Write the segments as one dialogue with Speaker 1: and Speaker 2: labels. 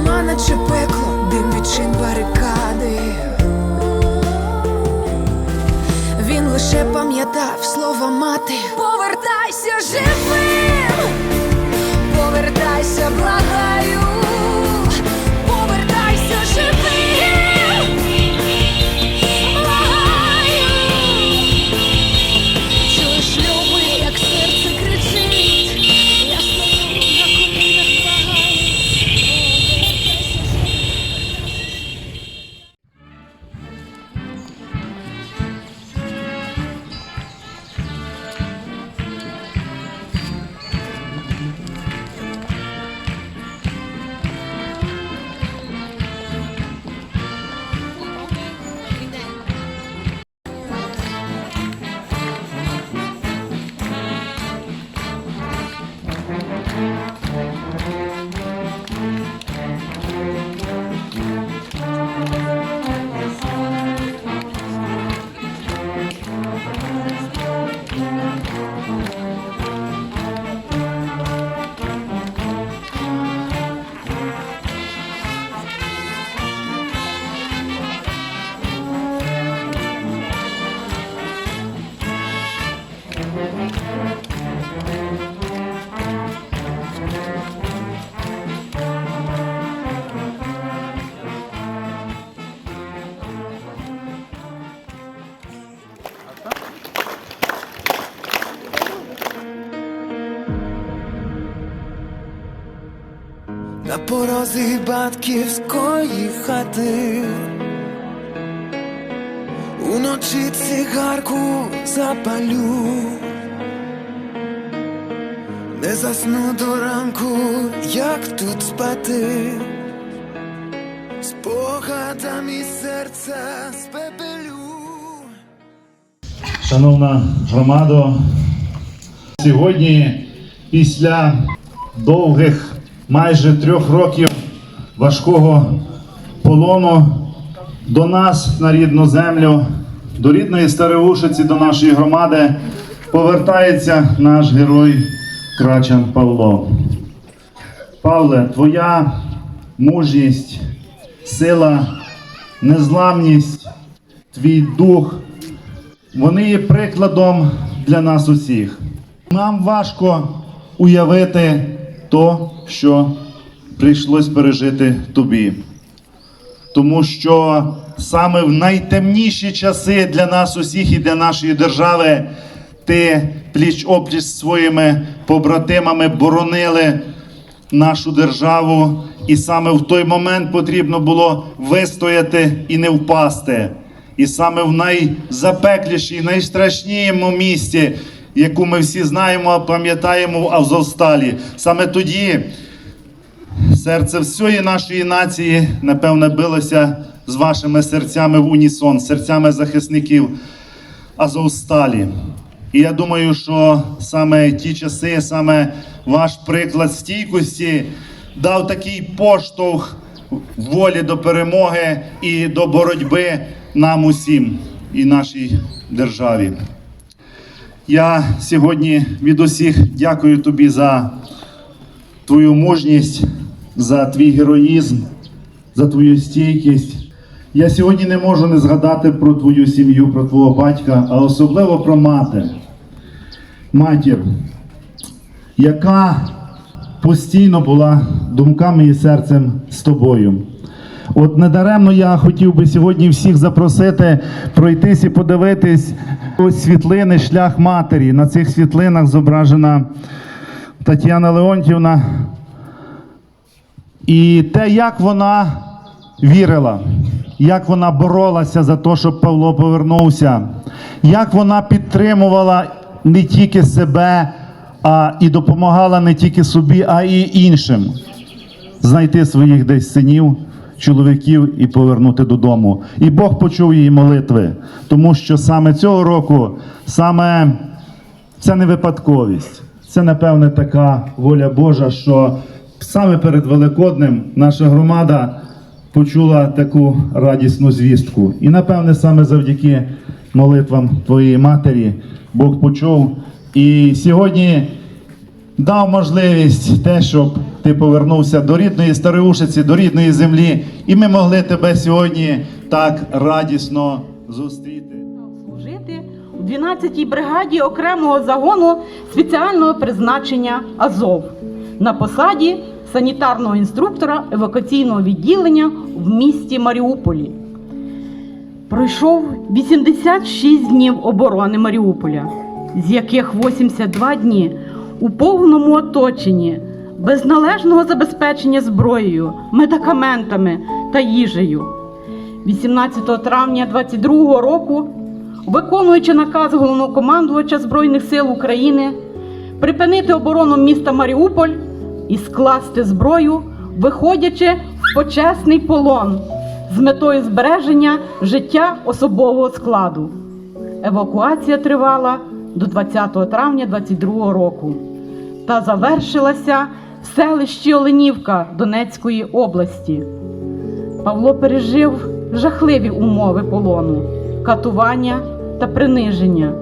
Speaker 1: Зима наче пекло, дим відчин барикади. Він лише пам'ятав слова мати. Повертайся живим,
Speaker 2: батьківської хати. Уночі цигарку запалю. Не засну до ранку, як тут спати. Спогадами серця спепелю.
Speaker 3: Шановна громадо, сьогодні після довгих майже трьох років важкого полону до нас на рідну землю, до рідної Стареушиці, до нашої громади повертається наш герой Крачан Павло. Павле, твоя мужність, сила, незламність, твій дух вони є прикладом для нас усіх. Нам важко уявити то, що прийшлось пережити тобі. Тому що саме в найтемніші часи для нас усіх і для нашої держави ти пліч опліч своїми побратимами боронили нашу державу, і саме в той момент потрібно було вистояти і не впасти. І саме в найзапеклішій, найстрашнішому місці, яку ми всі знаємо, пам'ятаємо в Азовсталі, саме тоді серце всієї нашої нації, напевне, билося з вашими серцями в унісон, серцями захисників Азовсталі. І я думаю, що саме ті часи, саме ваш приклад стійкості дав такий поштовх волі до перемоги і до боротьби нам усім і нашій державі. Я сьогодні від усіх дякую тобі за твою мужність, за твій героїзм, за твою стійкість. Я сьогодні не можу не згадати про твою сім'ю, про твого батька, а особливо про мати. Матір, яка постійно була думками і серцем з тобою. От недаремно я хотів би сьогодні всіх запросити пройтись і подивитись ось світлини шлях матері. На цих світлинах зображена Тетяна Леонтівна. І те, як вона вірила, як вона боролася за те, щоб Павло повернувся, як вона підтримувала не тільки себе, а і допомагала не тільки собі, а і іншим. знайти своїх десь синів, чоловіків і повернути додому. І Бог почув її молитви, тому що саме цього року, саме це не випадковість. Це, напевне, така воля Божа, що саме перед Великоднем наша громада почула таку радісну звістку. І, напевне, саме завдяки молитвам твоєї матері Бог почув. І сьогодні дав можливість те, щоб ти повернувся до рідної Староушиці, до рідної землі, і ми могли тебе сьогодні так радісно зустріти.
Speaker 4: служити у 12-й бригаді окремого загону спеціального призначення Азов на посаді санітарного інструктора евакуаційного відділення в місті Маріуполі. Пройшов 86 днів оборони Маріуполя, з яких 82 дні у повному оточенні, без належного забезпечення зброєю, медикаментами та їжею. 18 травня 22 року, виконуючи наказ головнокомандувача Збройних сил України, припинити оборону міста Маріуполь і скласти зброю, виходячи в почесний полон з метою збереження життя особового складу. Евакуація тривала до 20 травня 22 року та завершилася в селищі Оленівка Донецької області. Павло пережив жахливі умови полону, катування та приниження.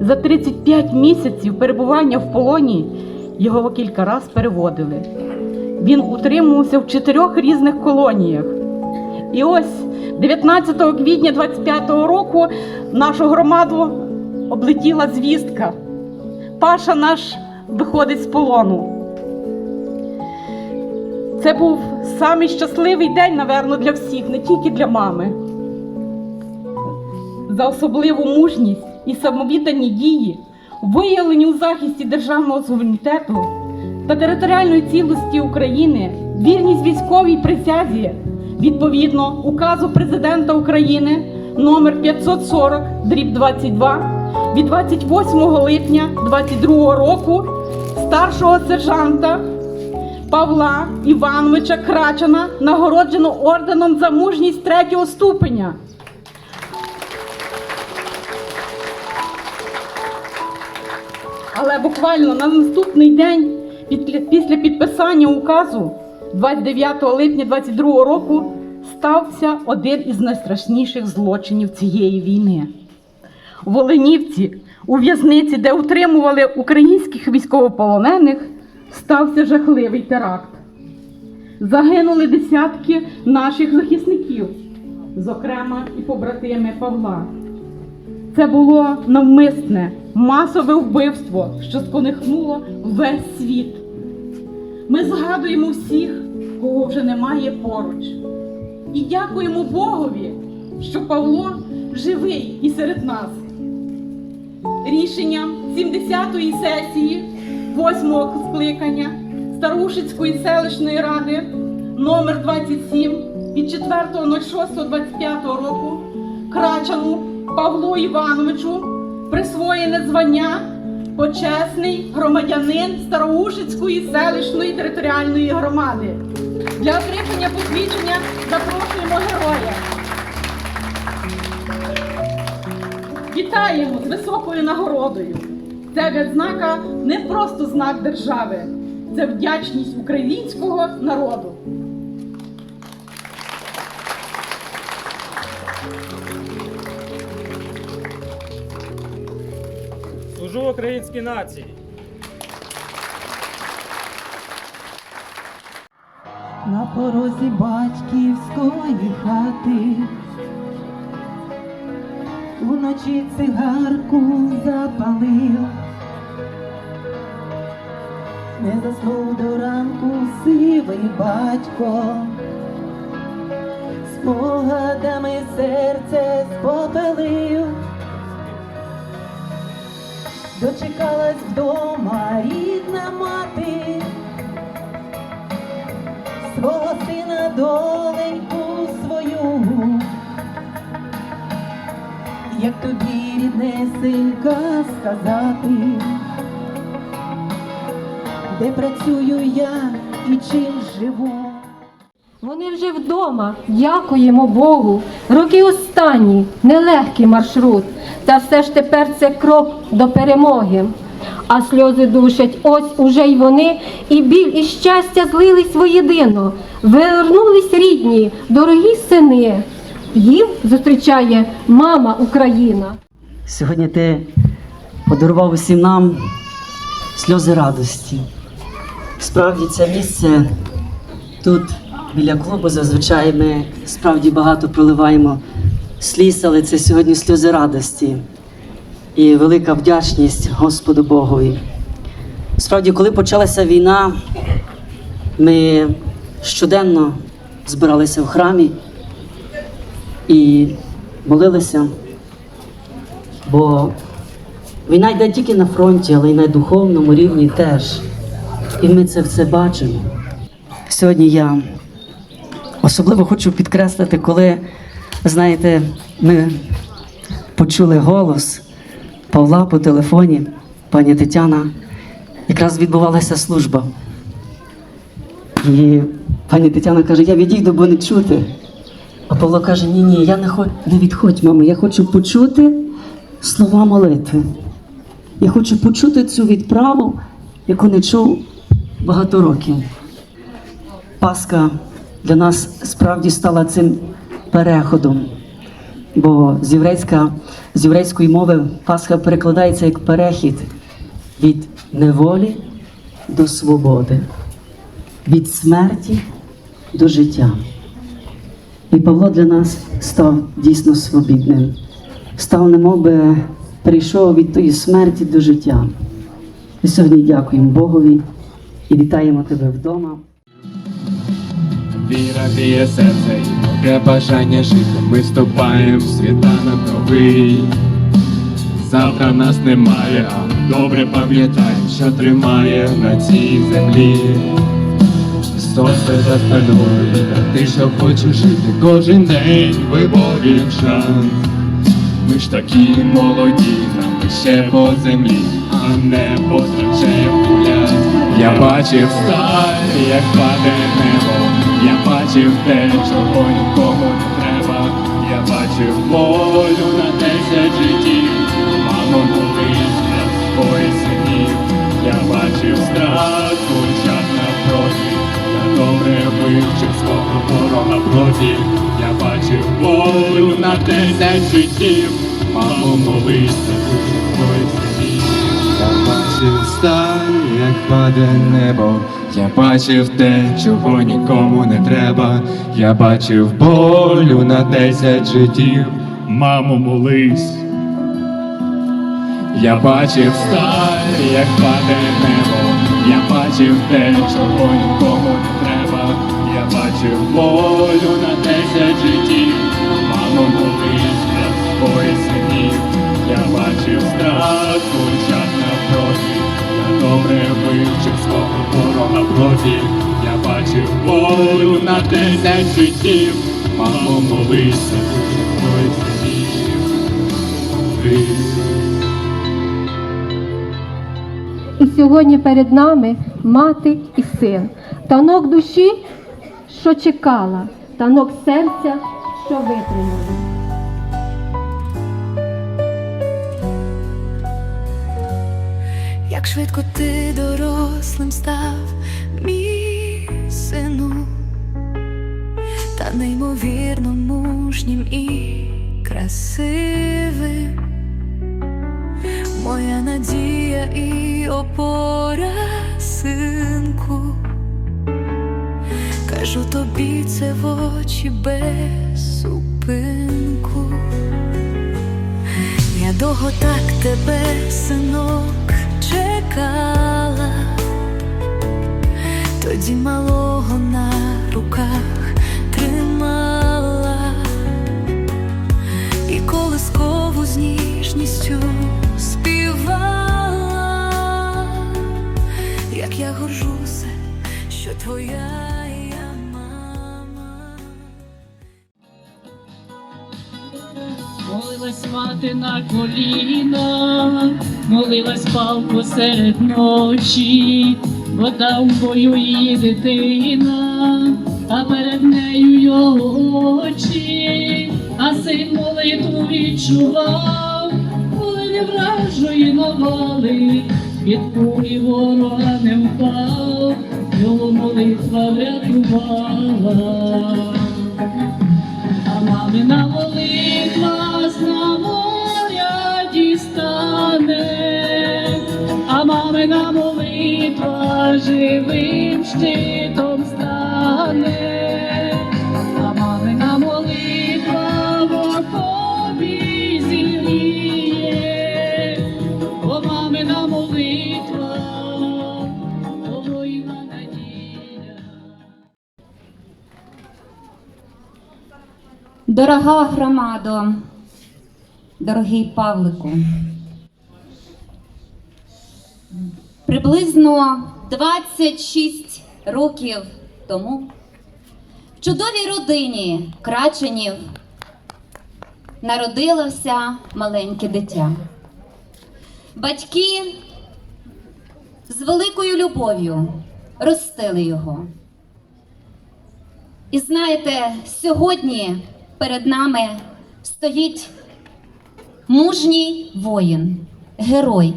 Speaker 4: За 35 місяців перебування в полоні його кілька разів переводили. Він утримувався в чотирьох різних колоніях. І ось 19 квітня 25-го року нашу громаду облетіла звістка. Паша наш виходить з полону. Це був самий щасливий день, напевно, для всіх, не тільки для мами. За особливу мужність і самовіддані дії, виявлені у захисті державного суверенітету та територіальної цілості України, вірність військовій присязі, відповідно указу президента України номер 540 дріб 22 від 28 липня 22 року старшого сержанта Павла Івановича Крачана нагороджено орденом за мужність третього ступеня. Але буквально на наступний день після- підписання указу 29 липня 22 року стався один із найстрашніших злочинів цієї війни. В Оленівці, у в'язниці, де утримували українських військовополонених, стався жахливий теракт. Загинули десятки наших захисників, зокрема і побратими Павла. Це було навмисне, масове вбивство, що сконихнуло весь світ. Ми згадуємо всіх, кого вже немає поруч. І дякуємо Богові, що Павло живий і серед нас. Рішенням 70-ї сесії 8-го скликання Старушицької селищної ради номер 27 від 4.06.25 року Крачану Павлу Івановичу присвоєне звання почесний громадянин Староушицької селищної територіальної громади. Для отримання посвідчення запрошуємо героя. Вітаємо з високою нагородою. Ця відзнака не просто знак держави, це вдячність українського народу.
Speaker 5: Служу українській нації.
Speaker 6: На порозі батьківської хати. Вночі цигарку запалив, не заснув до ранку сивий батько, спогадами серце спопелив, дочекалась вдома рідна мати свого сина доленьку свою, як тобі ріднесенька сказати, де працюю я і чим живу.
Speaker 7: Вони вже вдома, дякуємо Богу. Роки останні, нелегкий маршрут. Та все ж тепер це крок до перемоги. А сльози душать, ось уже й вони, і біль, і щастя злились воєдино. Вернулись рідні, дорогі сини. Їм зустрічає мама Україна.
Speaker 8: Сьогодні ти подарував усім нам сльози радості. Справді це місце тут, біля клубу, зазвичай ми справді багато проливаємо сліз, це сьогодні сльози радості і велика вдячність Господу Богові. Справді, коли почалася війна, ми щоденно збиралися в храмі і молилися. Бо війна йде тільки на фронті, але й на духовному рівні теж. І ми це все бачимо. Сьогодні я особливо хочу підкреслити, коли, знаєте, ми почули голос Павла по телефоні, пані Тетяна, якраз відбувалася служба. І пані Тетяна каже, я відійду, бо не чути. А Павло каже: ні, ні, я не хочу, не відходь, мамо, я хочу почути слова молитви. Я хочу почути цю відправу, яку не чув багато років. Пасха для нас справді стала цим переходом. Бо з, єврейська, з єврейської мови Пасха перекладається як перехід від неволі до свободи, від смерті до життя. І Павло для нас став дійсно свобідним. Став, немов би перейшов від тої смерті до життя. І сьогодні дякуємо Богові і вітаємо тебе вдома.
Speaker 9: Віра віє серце і бажання жити. Ми вступаємо в світанок новий. Завтра нас немає, а добре пам'ятаємо, що тримає на цій землі. Сонце за спиною, ти, що хочеш жити кожен день виборів шанс. Ми ж такі молоді, нам ще по землі, а не потрачаємо гулять. Я бачив сталь, як паде небо, бачив те, чого нікому не треба. Я бачив волю на десять життів, мамо молись для своїх синів. Я бачив страх у очах напроти, я добре вивчив свого ворога проти. Я бачив волю на десять життів, мамо душі своїх синів. Я бачив сталь, як паде небо. Я бачив те, чого нікому не треба. Я бачив болю на десять життів. Мамо, молись. Я бачив сталь, як паде небо. Я бачив те, чого нікому не треба. Я бачив болю на десять життів. Мамо, молись для своїх синів. Я бачив страх у очах Добре вивчив свого ворога в проти. Я бачив болю на десять життів. За душі своїх
Speaker 7: І сьогодні перед нами мати і син. Танок душі, що чекала, танок серця, що витримали.
Speaker 10: Як швидко ти дорослим став, мій сину, та неймовірно мужнім і красивим. Моя надія і опора, синку. Кажу тобі це в очі без зупинку. Я довго так тебе, синок, чекала, тоді малого на руках тримала, і колискову з ніжністю співала, як я горжуся, що твоя.
Speaker 11: Молилась мати на коліна, молилась палку серед ночі, вода в бою її дитина, а перед нею його очі, а син молитву відчував, коли не вражої навали, від кулі ворога не впав, його молитва врятувала. А мамина молитва з на а молитва живим щитом стане, а мамина молитва в окопі зігріє, мамина молитва, надія.
Speaker 12: Дорога громадо, дорогий Павлику, приблизно 26 років тому в чудовій родині Краченів народилося маленьке дитя. Батьки з великою любов'ю ростили його. І знаєте, сьогодні перед нами стоїть мужній воїн, герой.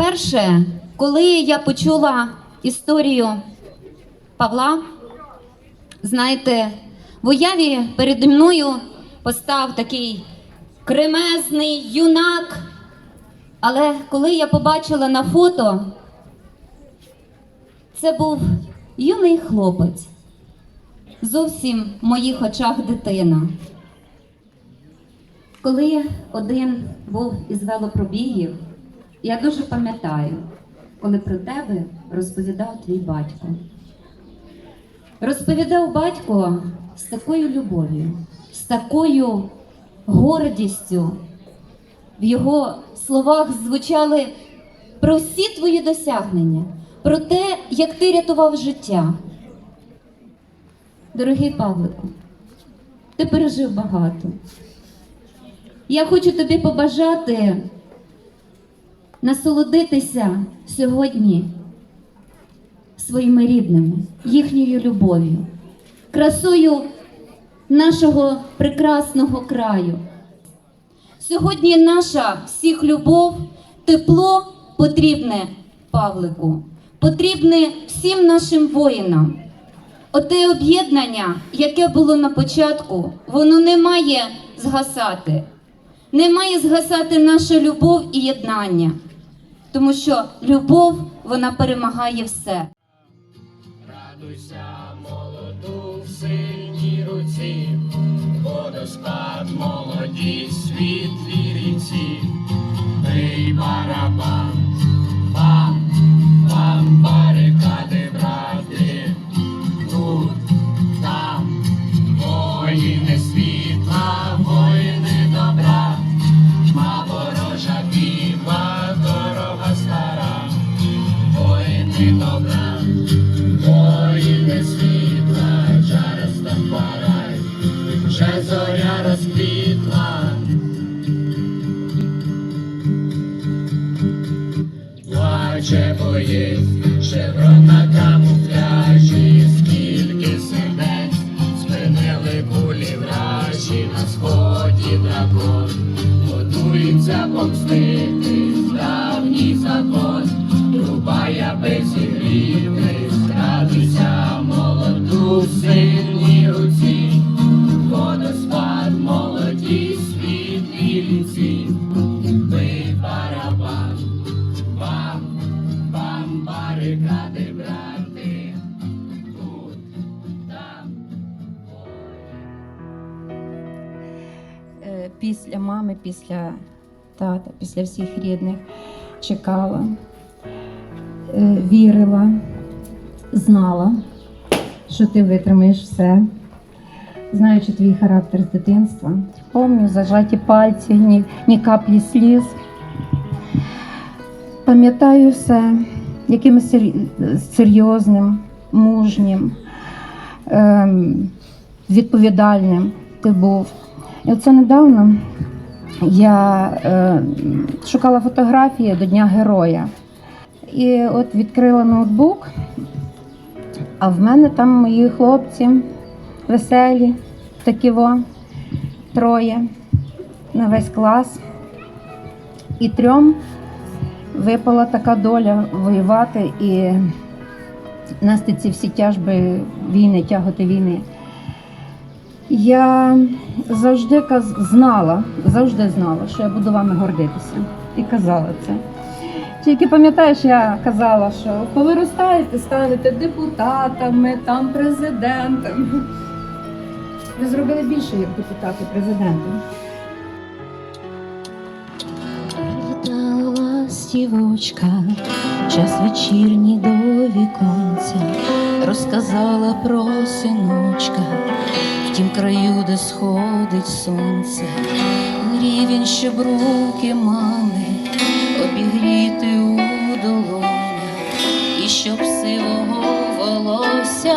Speaker 12: Перше, коли я почула історію Павла, знаєте, в уяві переді мною постав такий кремезний юнак. Але коли я побачила на фото, це був юний хлопець, зовсім в моїх очах дитина. Коли один був із велопробігів, я дуже пам'ятаю, коли про тебе розповідав твій батько. Розповідав батько з такою любов'ю, з такою гордістю. В його словах звучали про всі твої досягнення, про те, як ти рятував життя. Дорогий Павлику, ти пережив багато. Я хочу тобі побажати насолодитися сьогодні своїми рідними, їхньою любов'ю, красою нашого прекрасного краю. Сьогодні наша всіх любов, тепло потрібне Павлику, потрібне всім нашим воїнам. Оте об'єднання, яке було на початку, воно не має згасати. Не має згасати наша любов і єднання, тому що любов вона перемагає все.
Speaker 13: Радуйся, молоду в сильній руці, водоспад, молодість, світлі ріці, бий барабан, бам, бам, барикади, брати, тут, там, зоря розквітла. Плаче боєць, шеврон на камуфляжі,
Speaker 7: Після тата, після всіх рідних чекала, е, вірила, знала, що ти витримаєш все. Знаючи твій характер з дитинства, пам'ятаю зажаті пальці, ні, ні каплі сліз. Пам'ятаю все, яким сер- серйозним, мужнім, ем, відповідальним ти був. І оце недавно я е, шукала фотографії до Дня Героя. І от відкрила ноутбук А в мене там мої хлопці веселі, такі во, троє на весь клас. І трьом випала така доля воювати і нести ці всі тяжби війни, тяготи війни. Я завжди знала, завжди знала, що я буду вами гордитися. І казала це. Тільки пам'ятаєш, я казала, що повиростаєте, станете депутатами, там президентами. Ви зробили більше, як депутати, президенти.
Speaker 10: Ластівочка, час вечірній до віконця, розказала про синочка, тім краю, де сходить сонце, він, щоб руки мами обігріти у долонях, і щоб сивого волосся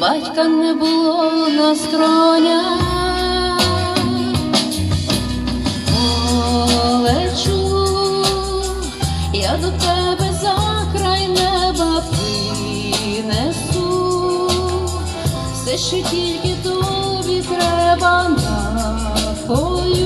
Speaker 10: батька не було на скронях. Я до тебе за край неба принесу, все, що тільки треба напою, жила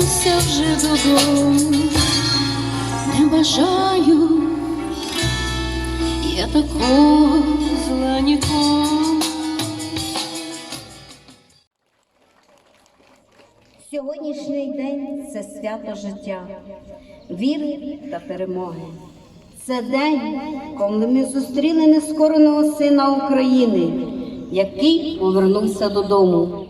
Speaker 10: Повертайся вже додому, не бажаю я такого зла нікому.
Speaker 14: Сьогоднішній день це свято життя, віри та перемоги. Це день, коли ми зустріли нескореного сина України, який повернувся додому.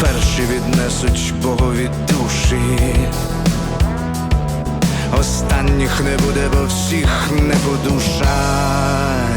Speaker 15: Перші віднесуть Богові душі. Останніх не буде, бо всіх не по Нам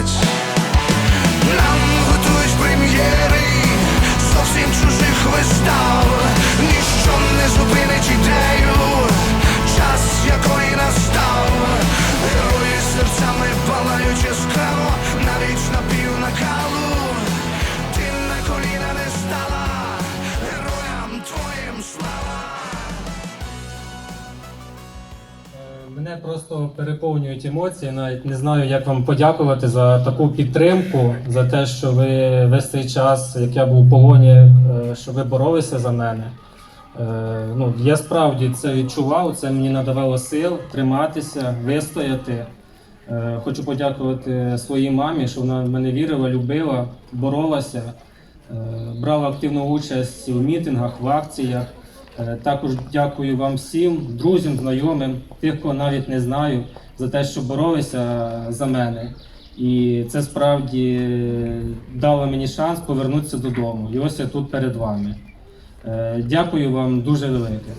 Speaker 5: переповнюють емоції. Навіть не знаю, як вам подякувати за таку підтримку, за те, що ви весь цей час, як я був у полоні, е, що ви боролися за мене. Е, Ну, я справді це відчував, це мені надавало сил триматися, вистояти. Е, Хочу подякувати своїй мамі, що вона мене вірила, любила, боролася, брала активну участь у мітингах, в акціях. Е, Також дякую вам всім, друзям, знайомим, тих, кого навіть не знаю, за те, що боролися за мене. І це справді е, дало мені шанс повернутися додому. І ось я тут перед вами. Е, Дякую вам дуже велике.